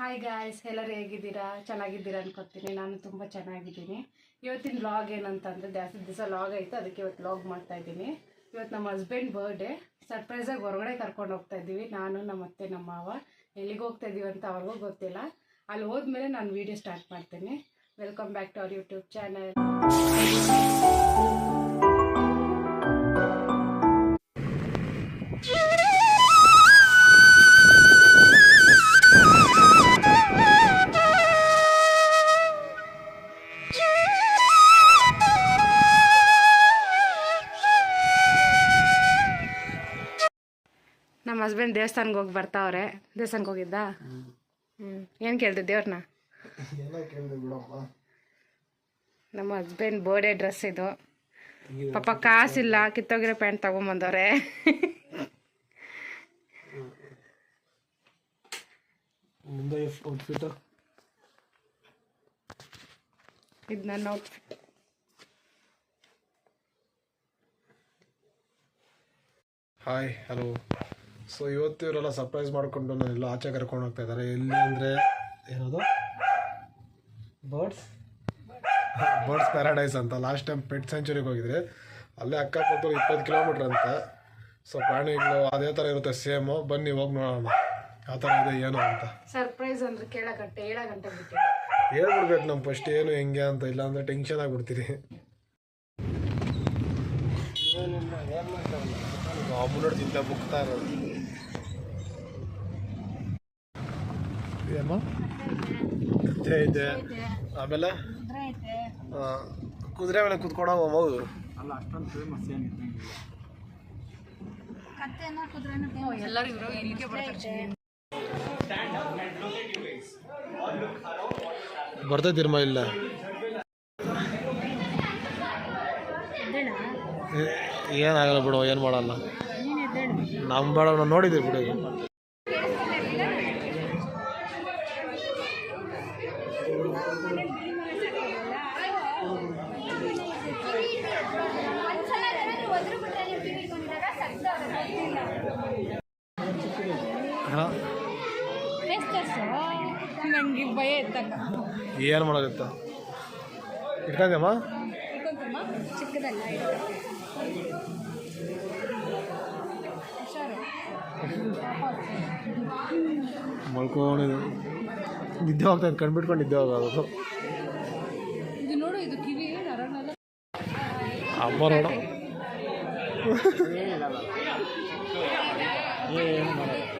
Hi guys ಎಲ್ಲರೂ ಹೇಗಿದ್ದೀರಾ? ಚೆನ್ನಾಗಿದ್ದೀರಾ ಅನ್ಕೊತೀನಿ. ನಾನು ತುಂಬ ಚೆನ್ನಾಗಿದ್ದೀನಿ. ಇವತ್ತಿನ ಲಾಗ್ ಏನಂತಂದರೆ ಜಾಸ್ತಿ ದಿವಸ ಲಾಗ್ ಆಯಿತು. ಅದಕ್ಕೆ ಇವತ್ತು ಲಾಗ್ ಮಾಡ್ತಾ ಇದ್ದೀನಿ. ಇವತ್ತು ನಮ್ಮ ಹಸ್ಬೆಂಡ್ ಬರ್ಡೇ ಸರ್ಪ್ರೈಸಾಗಿ ಹೊರಗಡೆ ಕರ್ಕೊಂಡು ಹೋಗ್ತಾ ಇದ್ದೀವಿ. ನಾನು, ನಮ್ಮ ಅತ್ತೆ, ನಮ್ಮ ಮಾವ. ಎಲ್ಲಿಗೆ ಹೋಗ್ತಾ ಇದ್ದೀವಿ ಅಂತ ಅವ್ರಿಗೂ ಗೊತ್ತಿಲ್ಲ. ಅಲ್ಲಿ ಹೋದ್ಮೇಲೆ ನಾನು ವೀಡಿಯೋ ಸ್ಟಾರ್ಟ್ ಮಾಡ್ತೀನಿ. Welcome back to our YouTube channel ನಮ್ಮ ಹಸ್ಬೆಂಡ್ ದೇವಸ್ಥಾನಕ್ಕೆ ಹೋಗಿ ಬರ್ತಾವ್ರೆ ದೇವಸ್ಥಾನಕ್ಕೆ ಹೋಗಿದ್ದ ಹ್ಞೂ ಏನು ಕೇಳ್ದೆ ದೇವ್ರನ್ನ ನಮ್ಮ ಹಸ್ಬೆಂಡ್ ಬರ್ಡೇ ಡ್ರೆಸ್ ಇದು ಪಾಪ ಕಾಸಿಲ್ಲ ಕಿತ್ತೋಗಿರೋ ಪ್ಯಾಂಟ್ ತಗೊಂಬಂದವ್ರೆ ಮುಂದೆ ಔಟ್ಫಿಟ್ ಇದು ನನ್ನ ಔಟ್ಫಿಟ್ ಹಾಯ್ ಹಲೋ ಸೊ ಇವತ್ತು ಇವರೆಲ್ಲ ಸರ್ಪ್ರೈಸ್ ಮಾಡಿಕೊಂಡು ನಾನೆಲ್ಲ ಆಚೆ ಕರ್ಕೊಂಡು ಹೋಗ್ತಾ ಇದ್ದಾರೆ. ಎಲ್ಲಿ ಅಂದರೆ ಏನದು? ಬರ್ಡ್ಸ್ ಬರ್ಡ್ಸ್ ಪ್ಯಾರಡೈಸ್ ಅಂತ. ಲಾಸ್ಟ್ ಟೈಮ್ ಪೆಟ್ ಸೆಂಚುರಿಗೆ ಹೋಗಿದ್ರೆ. ಅಲ್ಲೇ ಅಕ್ಕಪಕ್ಕ ಇಪ್ಪತ್ತು ಕಿಲೋಮೀಟ್ರ್ ಅಂತ. ಸೊ ಪ್ರಾಣಿಗಳು ಅದೇ ಥರ ಇರುತ್ತೆ ಸೇಮು ಬನ್ನಿ ಹೋಗಿ ನೋಡೋಣ. ಯಾವ ಥರ ಇದೆ ಏನು ಅಂತ. ಸರ್ಪ್ರೈಸ್ ಅಂದ್ರೆ ಕೇಳಕಟ್ಟೆ ಗಂಟೆ ಏಳ ಗಂಟೆ ಬಿಟ್ಟು. ಹೇಳ್ಬಿಡ್ಬೇಕು ನಮ್ಮ ಫಸ್ಟ್ ಏನು ಹೆಂಗೆ ಅಂತ. ಇಲ್ಲ ಅಂದರೆ ಟೆನ್ಷನ್ ಆಗಿಬಿಡ್ತೀರಿ ನೋಡಿ ತಿಂತ ಬುಕ್ತಾ ಇರೋದು. ಏನಮ್ಮ ಕತ್ತೆ ಐತೆ ಆಮೇಲೆ ಕುದುರೆ ಮೇಲೆ ಕುತ್ಕೊಳೋ ಮಗು ಅಲ್ಲ ಅಷ್ಟೊಂದು ಫೇಮಸ್ ಬರ್ತಾರೆ ಬರ್ತೈತಿರ್ಮ ಇಲ್ಲ. ಏನಾಗಲ್ಲ ಬಿಡು ಏನು ಮಾಡಲ್ಲ. ನಮ್ಮ ಬೇಡ ನೋಡಿದ್ದೀವಿ ಬಿಡು ನಂಗೆ ಭಯ ಏನು ಮಾಡೋದಿತ್ತ ಇಟ್ಕೊಂತಮ್ಮ ಚಿಕ್ಕದಲ್ಲ ಮಲ್ಕೊಂಡಿದ್ದು ನಿದ್ದೆ ಹೋಗ್ತಾ ಕಣ್ಬಿಟ್ಕೊಂಡು ನಿದ್ದೆ ಹೋಗೋದು ಇದು ನೋಡು ಇದು ಕಿವಿ ಅಮ್ಮ ಏನು ಪ್ಲಾಟಿಕ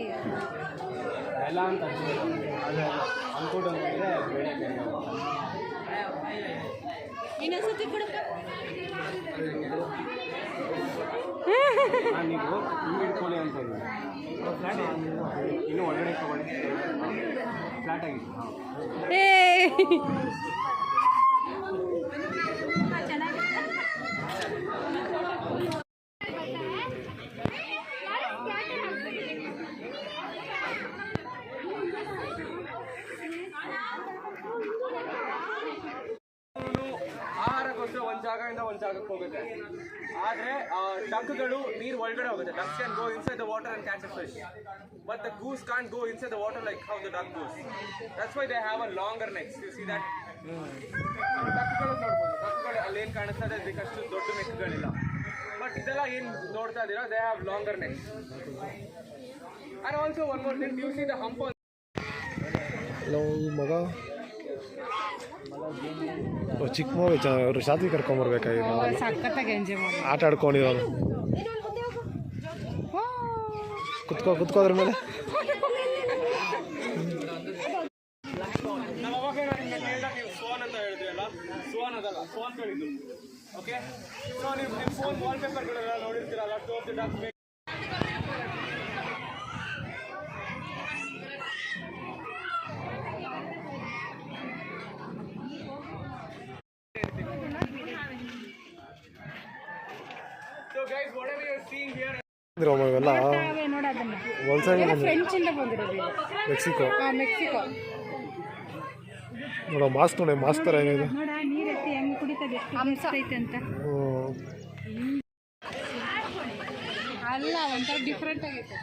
ಎಲ್ಲ ಅಂತ ಅದೇ ಅನ್ಕೊಂಡು ಇನ್ನೊಂದ್ಸತಿ ಕೊಡಪ್ಪ ನೀವು ಹಿಂಗೆ ಇಟ್ಕೊಳ್ಳಿ ಅಂತ ಫ್ಲಾಟ್ ಇನ್ನೂ ಒಳಗಡೆ ತಗೊಳ್ಳಿ. ಫ್ಲಾಟ್ ಆಗಿತ್ತು ಹಾಂ ಏ ಆಹಾರಕ್ಕೋಸ್ಕರ ಒಂದು ಜಾಗದಿಂದ ಒಂದು ಜಾಗಕ್ಕೆ ಹೋಗುತ್ತೆ. ಆದರೆ ಡಕ್ಗಳು ನೀರು ಒಳಗಡೆ ಹೋಗುತ್ತೆ. Ducks can go inside the water and catch fish but the goose can't go inside the water like how the duck goose that's why they have a longer necks you see that ಡಕ್ಗಳು ನೋಡ್ಬೋದು. ಡಕ್ಗಳು ಅಲ್ಲಿ ಏನು ಕಾಣಿಸ್ತಾ ಇದೆ? ಅದಕ್ಕಷ್ಟು ದೊಡ್ಡ ನೆಕ್ಗಳಿಲ್ಲ but ಇದೆಲ್ಲ ಏನು ನೋಡ್ತಾ ಇದ್ದೀರಾ they have longer necks and also one more thing you see the hump ಮಗ. ಚಿಕ್ಕ ಮಗು ಅವರು ಶಾದಿ ಕರ್ಕೊಂಬರ್ಬೇಕಾಗಿ ನಾವು ಸಖತ್ತಾಗಿ ಎಂಜಾಯ್ ಮಾಡಿ. ಆಟ ಆಡ್ಕೊಂಡಿದ್ದಾನೆ ಕುತ್ಕೋ ಕುತ್ಕೋ ಅದ್ರ ಮೇಲೆ. ನಾವು ಅವಾಗ ನಿಮ್ಗೆ ಸೋನ್ ಅಂತ ಹೇಳಿದ್ರಲ್ಲ ಸೋನ್ ಅದಲ್ಲ ಸೋನ್ ಹೇಳಿದ್ದು. ಓಕೆ ಸೊ ನೀವು ನಿಮ್ಮ ಫೋನ್ ವಾಲ್ ಪೇಪರ್ಗಳೆಲ್ಲ ನೋಡಿರ್ತೀರಲ್ಲ ಟೋಪ್ ಆಫ್ ದ ಡಾಕ್ ಅಲ್ಲ ಮೆಕ್ಸಿಕೋ ಆ ಮೆಕ್ಸಿಕೋ ನೋಡೋ ಮಾಸ್ ನೇ ಮಾಸ್ತರ ಏನಿದೆ? ನೀರetti ಏನು ಕುಡೀತೀಯ ಅಂತ. ಓ ಅಲ್ಲ ಒಂಥರ ಡಿಫ್ರೆಂಟ್ ಆಗೈತೆ.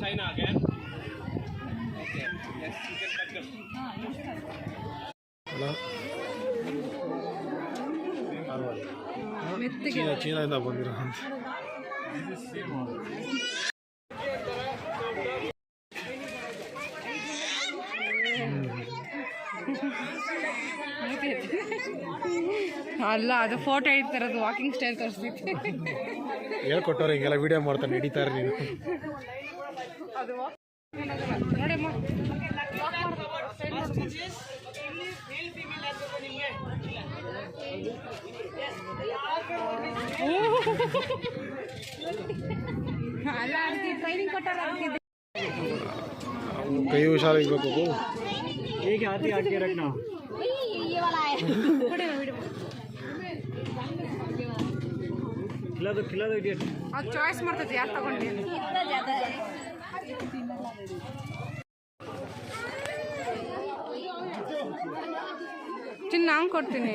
ಚೈನಾ ಗೇ ಚೀನಾ ಚೀನಾದಿಂದ ಬಂದಿರೋ ಅಂತ. ಅಲ್ಲ ಅದು ಫೋಟೋ ಇಡ್ತಾರದು ವಾಕಿಂಗ್ ಸ್ಟೈಲ್ ತೋರಿಸ್ಬಿಟ್ಟು ಹೇಳ್ಕೊಟ್ಟವ್ರೆ ಹಿಂಗೆಲ್ಲ ವಿಡಿಯೋ ಮಾಡ್ತಾನೆ ಹಿಡಿತಾರೆ ನೀನು. ಅದು ನೋಡಮ್ಮ ಅಲ್ಲ ಅದಕ್ಕೆ ಟ್ರೈನಿಂಗ್ ಕೊಟ್ಟಾರ ಅದಕ್ಕೆ ಕೈ ಹುಷಾರಾಗಿರ್ಬೇಕು ಅದು ಚಾಯ್ಸ್ ಮಾಡ್ತೈತಿ ಯಾರು ತಗೊಂಡು ಚಿನ್ನ ಹಂಗೆ ಕೊಡ್ತೀನಿ.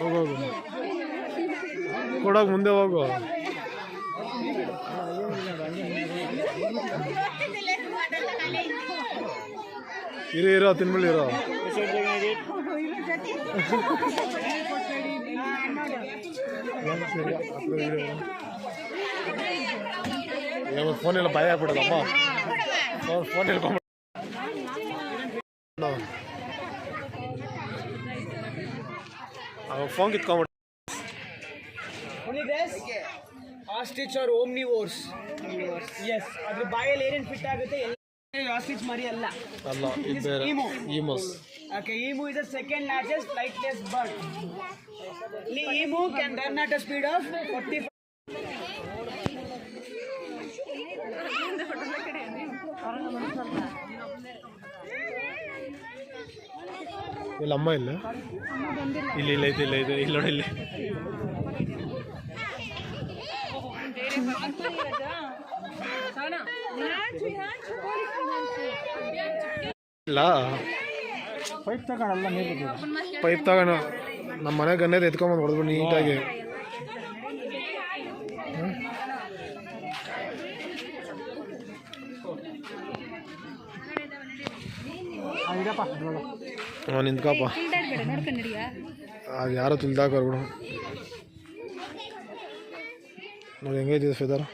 ಹೋಗು ಹೋಗು. ಕೊಡೋಕೆ ಮುಂದೆ ಹೋಗು. ಇರೋ ಇರೋ ತಿನ್ಬಿಡಿ ಇರೋ. ಫೋನ್ ಎಲ್ಲ ಭಯ ಆಗ್ಬಿಡೋದಮ್ಮ ಫೋನ್ ಫೋನ್ ಹೇಳ್ಕೊಂಬಿಡ ಅವಾಗ ಫೋನ್ ಕಿತ್ಕೊಂಬಿಡ Only this? Ostrich are omnivores yes ಅದ್ರ ಬಾಯಲ್ಲಿ ಏನೇನು ಫಿಟ್ ಆಗುತ್ತೆ ಎಲ್ಲ ಆಸ್ಟಿಚ್ ಮರಿ ಅಲ್ಲ ಅಲ್ಲ ಇದು ಬೇರೆ. Emo. Emus okay emu is the second largest flightless bird ಇಲ್ಲಿ emu can run at a speed of forty ಇಲ್ಲ ಅಮ್ಮ ಇಲ್ಲ. ಇಲ್ಲಿ ಇಲ್ಲ ಐತೆ ಇಲ್ಲ ಐತೆ ಇಲ್ಲ ನೋಡಿ ಇಲ್ಲಿ. ಇಲ್ಲ ಪೈಪ್ ನೀರು ಪೈಪ್ ತಗೋಣ. ನಮ್ಮ ಮನೆ ಗನ್ನೇದು ಎತ್ಕೊಂಬಂದು ಹೊಡೆದ್ಬಿಟ್ಟು ನೀಟಾಗಿ. ಇದಪ್ಪ ಹಾಂ ನಿಂತ್ಕಪ್ಪ ಅದು ಯಾರೋ ತುಲ್ದಾಕರ್ ಬಿಡು. ನೋಡಿ ಹೆಂಗೈತಿದೆ ಫೆದರ್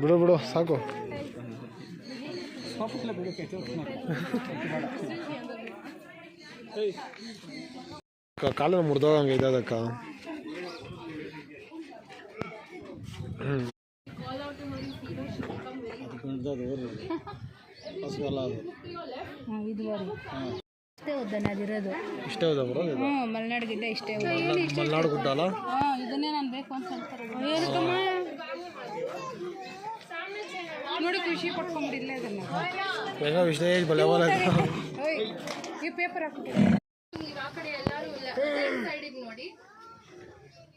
ಬಿಡು ಬಿಡು ಸಾಕು. ಕಾಲನ್ನು ಕಾಲು ಮುರಿದೋಗಂಗೆ ಇದೆ ಅದಕ್ಕ. ಹಸುವಲ್ಲ ಅದು. ಹಾಂ ಇದುವರೆ. ಇಷ್ಟೇ ಉದ್ದನ ಅದಿರೋದು ಇಷ್ಟೇ ಹ್ಞೂ ಮಲೆನಾಡು ಗಿಡ್ಡ ಇಷ್ಟೇ ಮಲೆನಾಡು ಗುಡ್ಡ ಅಲ್ಲ? ಹಾಂ ಇದನ್ನೇ ನಾನು ಬೇಕು ಅಂತ ಹೇಳ್ತಾರೆ ಏನಕ್ಕಮ್ಮ ನೋಡಿ ಖುಷಿ ಪಟ್ಕೊಂಡ್ಬಿಡಿಲ್ಲ ಇದನ್ನ. ವಿಷಯ ಓಯ್ ಈ ಪೇಪರ್ ಹಾಕ್ಬಿಟ್ಟು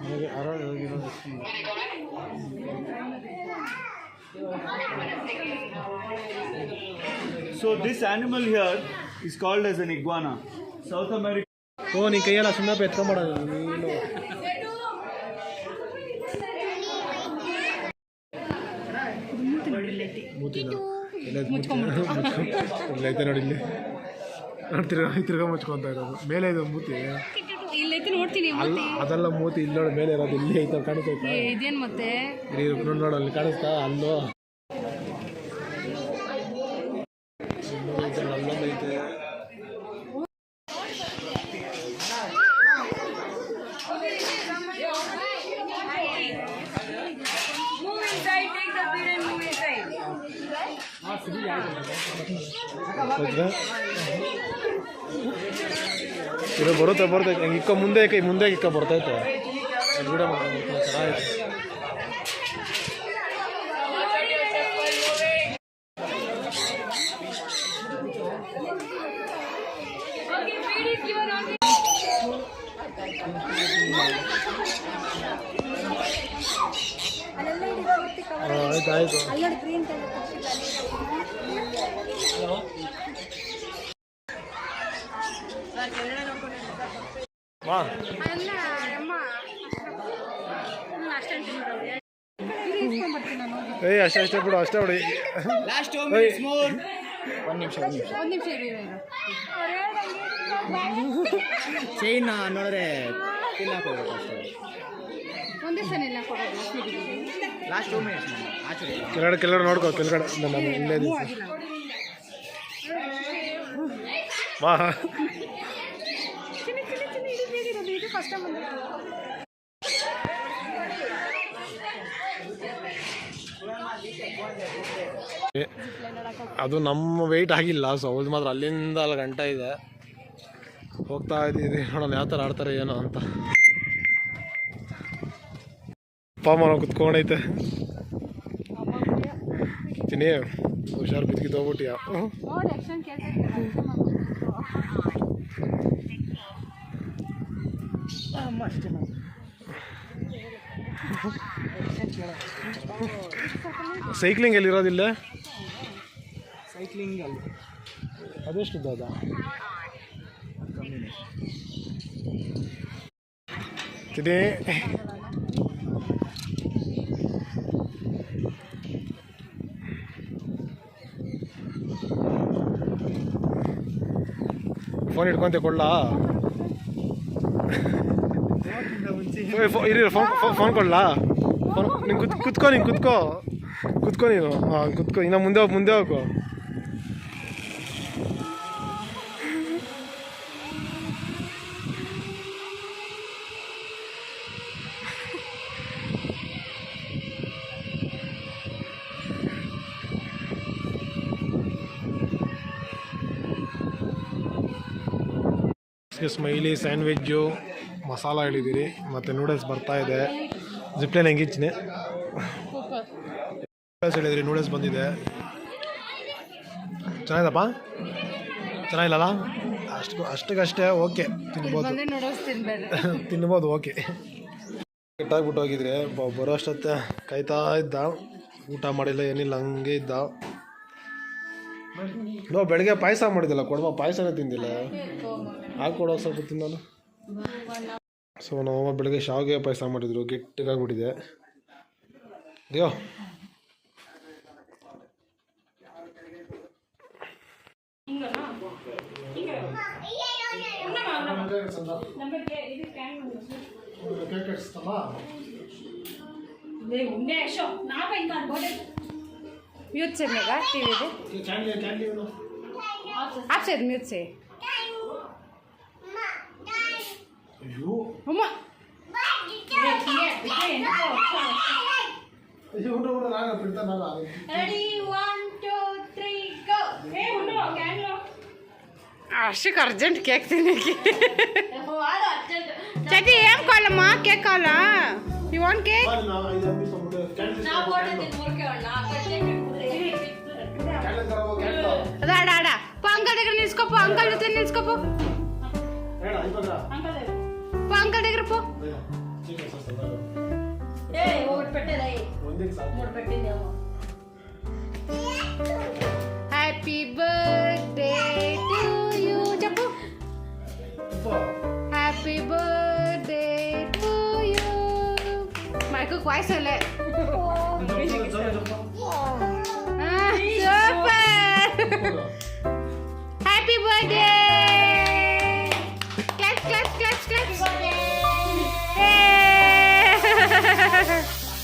ನನಗೆ ಅರಳು ಹೋಗಿರೋದು So this animal here is called as an iguana. South America. ಓ ನೀ ಕೈಯೆಲ್ಲ ಸುಮ್ಮನೆ ಎತ್ಕೊಂಬೇಡ ನೀನು ಇಲ್ಲೈತೆ ನೋಡಿ ಇಲ್ಲಿ ನೋಡಿ ತಿರ್ಗಾ ತಿರ್ಗಾ ಮುಚ್ಕೊಂತ ಇರೋದು ಮೇಲೆ ಇದು ಮೂತಿ ಐತೆ ನೋಡ್ತೀನಿ ಅಲ್ಲ ಅದೆಲ್ಲ ಮೂತಿ ಇಲ್ಲಿ ನೋಡಿ ಮೇಲೆ ಇರೋದು ಇಲ್ಲಿ ಐತೆ ಕಾಣಿಸ್ತೈತಾ ಇದೇನು ಮತ್ತೆ? ಇಲ್ಲಿ ನೋಡು ಅಲ್ಲಿ. ಕಾಣಿಸ್ತಾ ಅಲ್ಲೋ ಅಲ್ಲೊಂದು ಐತೆ ಹೌದಾ? ಇದು ಬರುತ್ತೆ ಬರುತ್ತೆ. ಇಕ್ಕ ಮುಂದೆ ಕೈ ಮುಂದೆ ಇಕ್ಕ ಬರ್ತೈತೆ ವಿಡಿಯೋ ಮಾಡ್ಕೊಂಡು ಚೆನ್ನಾಗೈತೆ ಹಾಂ ಆಯ್ತು. ಆಯಿತು ಮಾ ಏಯ್ ಅಷ್ಟೇ ಅಷ್ಟೇ ಬಿಡು ಅಷ್ಟೇ ಬಿಡು. ಲಾಸ್ಟ್. ಮೋರ್. ಒಂದು ನಿಮಿಷ ಒಂದು ನಿಮಿಷ. ಒಂದು ನಿಮಿಷ ಇರಿ. ಚೈನ್ ನೋಡಿದ್ರೆ ತಿನ್ನಕ್ಕೆ ಹೋಗ್ಬೇಕು ಅಷ್ಟೇ ಒಂದೇ ಸಲ ಇಲ್ಲ ಕೊಡೋದು ಲಾಸ್ಟ್ ಟೂ ಮಿನಿಟ್ಸ್ ಆಚೆ ಕೆಳಗಡೆ ಕೆಳಗಡೆ ನೋಡ್ಕೋ ಕೆಳಗಡೆ. ನಾನು ಇಲ್ಲೇ ಮಾ ಇದು ಕಷ್ಟ ಬಂದಿತ್ತು ಅದು ನಮ್ಮ ವೆಯ್ಟ್ ಆಗಿಲ್ಲ ಸೊ ಅವ್ರದ್ದು ಮಾತ್ರ ಅಲ್ಲಿಂದ ಅಲ್ಲಿ ಗಂಟ ಇದೆ. ಹೋಗ್ತಾ ಇದ್ದೀವಿ, ನೋಡೋಣ ಯಾವ ಥರ ಆಡ್ತಾರೆ, ಏನೋ ಅಂತ. ಅಪ್ಪ, ಅಮ್ಮ ಕುತ್ಕೊಂಡೈತೆ. ತಿನ್ನಿ, ಹುಷಾರು ಬಿದ್ದಿದ್ದು ಹೋಗ್ಬಿಟ್ಟಿಯಾ? ಸೈಕ್ಲಿಂಗ್ ಎಲ್ಲಿರೋದಿಲ್ಲ ಸೈಕ್ಲಿಂಗ್ ಅಲ್ಲಿ. ಅದೆಷ್ಟು ದಾದ ತಿನ್ನಿ ಫೋನ್ ಇಟ್ಕೊಂತೆ ಕೊಡ್ಲಾ ಇರಿ ಫೋನ್ ಫೋನ್ ಕೊಡ್ಲಾ? ಫೋನ್ ನಿಂಗೆ ಕುತ್, ಕುತ್ಕೋ, ನೀನು ಕುತ್ಕೋ. ಕುತ್ಕೋ ನೀನು. ಹಾಂ, ಕುತ್ಕೋ. ಇನ್ನು ಮುಂದೆ ಹೋಗಿ ಮುಂದೆ ಹೋಗು. ಸ್ಮೈಲಿ ಸ್ಯಾಂಡ್ವಿಜ್ಜು ಮಸಾಲ ಹೇಳಿದ್ದೀರಿ ಮತ್ತು ನೂಡಲ್ಸ್ ಬರ್ತಾ ಇದೆ. ಜಿಪ್ಲೈನ್ ಹೆಂಗಿಚ್ಚಿನಿ ನೂಡಲ್ಸ್ ಹೇಳಿದ್ರಿ ನೂಡಲ್ಸ್ ಬಂದಿದೆ. ಚೆನ್ನಾಗಿದಪ್ಪ ಚೆನ್ನಾಗಿಲ್ಲಲ್ಲ? ಅಷ್ಟು ಅಷ್ಟಕ್ಕಷ್ಟೇ ಓಕೆ. ತಿನ್ಬೋದು. ತಿನ್ಬೋದು ಓಕೆ. ಕೆಟ್ಟಾಗ್ಬಿಟ್ಟು ಹೋಗಿದ್ರೆ ಬರೋ ಅಷ್ಟೊತ್ತೆ ಕಾಯ್ತಾ ಇದ್ದ ಊಟ ಮಾಡಿಲ್ಲ ಏನಿಲ್ಲ ಹಂಗೆ ಇದ್ದ. ನೋ ಬೆಳಗ್ಗೆ ಪಾಯಸ ಮಾಡಿದ್ದಿಲ್ಲ ಕೊಡಮ್ಮ ಪಾಯಸನೇ ತಿಂದಿಲ್ಲ ಹಾಕೊಡೋ ಸ್ವಲ್ಪ ತಿನ್ನೋಣ ಸೊ ನಮ್ಮಮ್ಮ ಬೆಳಗ್ಗೆ ಶಾವಿಗೆ ಪಾಯಸ ಮಾಡಿದ್ರು ಗಟ್ಟಿಗಾಗ್ಬಿಟ್ಟಿದೆ ಅಯ್ಯೋ म्यूट से मेगा टीवी पे। आप से। म्यूट से मम्मा ये उठो उठो ना फिरता ना आ रेडी 1 2 3 गो ए उठो कैन लो। ಆಶಿಕ್ ಅರ್ಜೆಂಟ್ ಕೇಕ್ ತಿನ್ನಕ್ಕೆ ಚಟಿ ना ಕಾಲಮ್ಮ ಕೇಕ್ मोर के ना ಕೇಕ್ ఆడా ఆడా పో అంకల్ దగ్గర నిలుచుకోపో అంకల్ దగ్గర నిలుచుకోపో పో అంకల్ దగ్గర పో హ్యాపీ బర్త్డే టు యూ చెప్పు happy birthday to you mic voice Happy birthday! Clap, clap, clap, clap.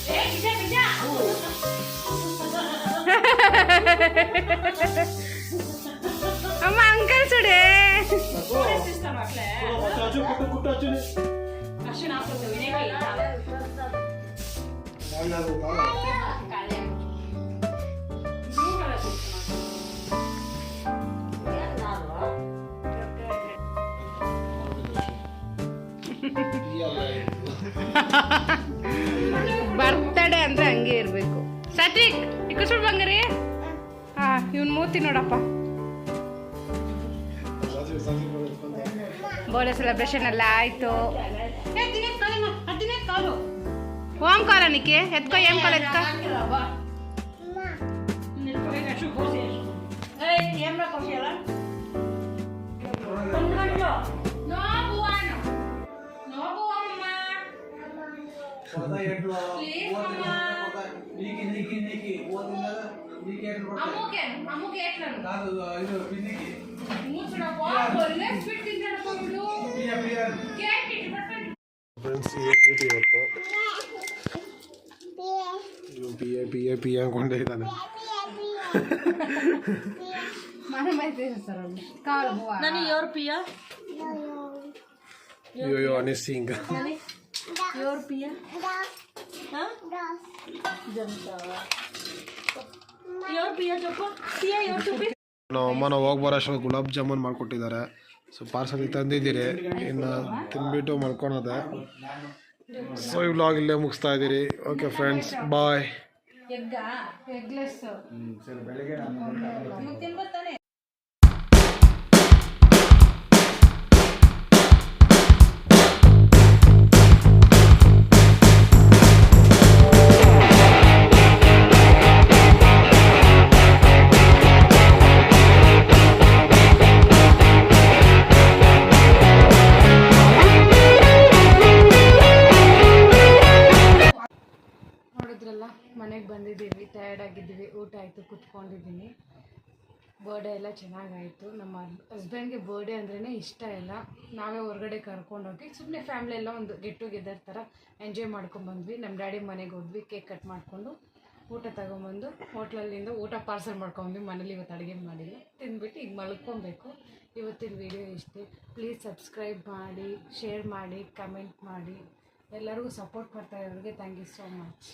Eh, bisa, bisa. Ama uncle sude. Sistem apa? Kalau ini? ಇವ್ನ ಮೂತಿ ನೋಡಪ್ಪ ಬೋಲೆ ಸೆಲೆಬ್ರೇಷನ್ ಎಲ್ಲ ಆಯ್ತು ಓಂಕಾರ ನಿಕ್ಕೆ ಎತ್ಕೋ ಏನ್ ಕಾಲ ಎತ್ಕೋ ಫ್ರೆಂಡ್ಸ್ ಈ ಟ್ರೀಟ್ ಇವತ್ತು ಇವ್ನು P A P A P A ಅನ್ಕೊಂಡೇ ಇದ್ದಾನೆ ನಾನು ಯೋರ್ ಪಿಯ ಅಯ್ಯೋ ಅನಿ ಸಿಂಗ್ ಯೋರ್ ಪಿಯ ಯೋರ್ ಪಿಯ ಚೊಪ್ಪ ಪಿಯ ಯೋರ್ ಚುಪ್ಪಿ ನಮ್ಮ ಅಮ್ಮ ನಾವು ಹೋಗಿ ಬರೋಷ್ಟು ಗುಲಾಬ್ ಜಾಮೂನ್ ಮಾಡಿಕೊಟ್ಟಿದ್ದಾರೆ. ಸೊ ಪಾರ್ಸಲ್ ತಂದಿದ್ದೀರಿ. ಇನ್ನು ತಿನ್ಬಿಟ್ಟು ಮಲ್ಕೊಳೋದೆ. ಸೊ ಈ ವ್ಲಾಗ್ ಇಲ್ಲೇ ಮುಗಿಸ್ತಾ ಇದ್ದೀರಿ. ಓಕೆ ಫ್ರೆಂಡ್ಸ್ ಬಾಯ್ ಮನೆಗೆ ಬಂದಿದ್ದೀವಿ ಟಯರ್ಡ್ ಆಗಿದ್ದೀವಿ, ಊಟ ಆಯಿತು, ಕುತ್ಕೊಂಡಿದ್ದೀನಿ. ಬರ್ಡೇ ಎಲ್ಲ ಚೆನ್ನಾಗಾಯಿತು. ನಮ್ಮ ಹಸ್ಬೆಂಡ್ಗೆ ಬರ್ಡೇ ಅಂದ್ರೇ ಇಷ್ಟ ಇಲ್ಲ. ನಾವೇ ಹೊರಗಡೆ ಕರ್ಕೊಂಡೋಗಿ ಸುಮ್ಮನೆ ಫ್ಯಾಮ್ಲಿ ಎಲ್ಲ ಒಂದು ಗೆಟ್ ಟುಗೆದರ್ ಥರ ಎಂಜಾಯ್ ಮಾಡ್ಕೊಂಡ್ಬಂದ್ವಿ ನಮ್ಮ ಡ್ಯಾಡಿ ಮನೆಗೆ ಹೋದ್ವಿ ಕೇಕ್ ಕಟ್ ಮಾಡಿಕೊಂಡು ಊಟ ತಗೊಂಬಂದು ಹೋಟ್ಲಲ್ಲಿಂದ ಊಟ ಪಾರ್ಸಲ್ ಮಾಡ್ಕೊಂಡ್ವಿ ಮನೇಲಿ ಇವತ್ತು ಅಡುಗೆ ಮಾಡಿಲ್ಲ. ತಿಂದ್ಬಿಟ್ಟು ಈಗ ಮಲ್ಕೊಬೇಕು. ಇವತ್ತಿನ ವಿಡಿಯೋ ಇಷ್ಟೇ. ಪ್ಲೀಸ್ ಸಬ್ಸ್ಕ್ರೈಬ್ ಮಾಡಿ ಶೇರ್ ಮಾಡಿ ಕಮೆಂಟ್ ಮಾಡಿ. ಎಲ್ಲರಿಗೂ ಸಪೋರ್ಟ್ ಮಾಡ್ತಾ ಇರೋರಿಗೆ ಥ್ಯಾಂಕ್ ಯು ಸೋ ಮಚ್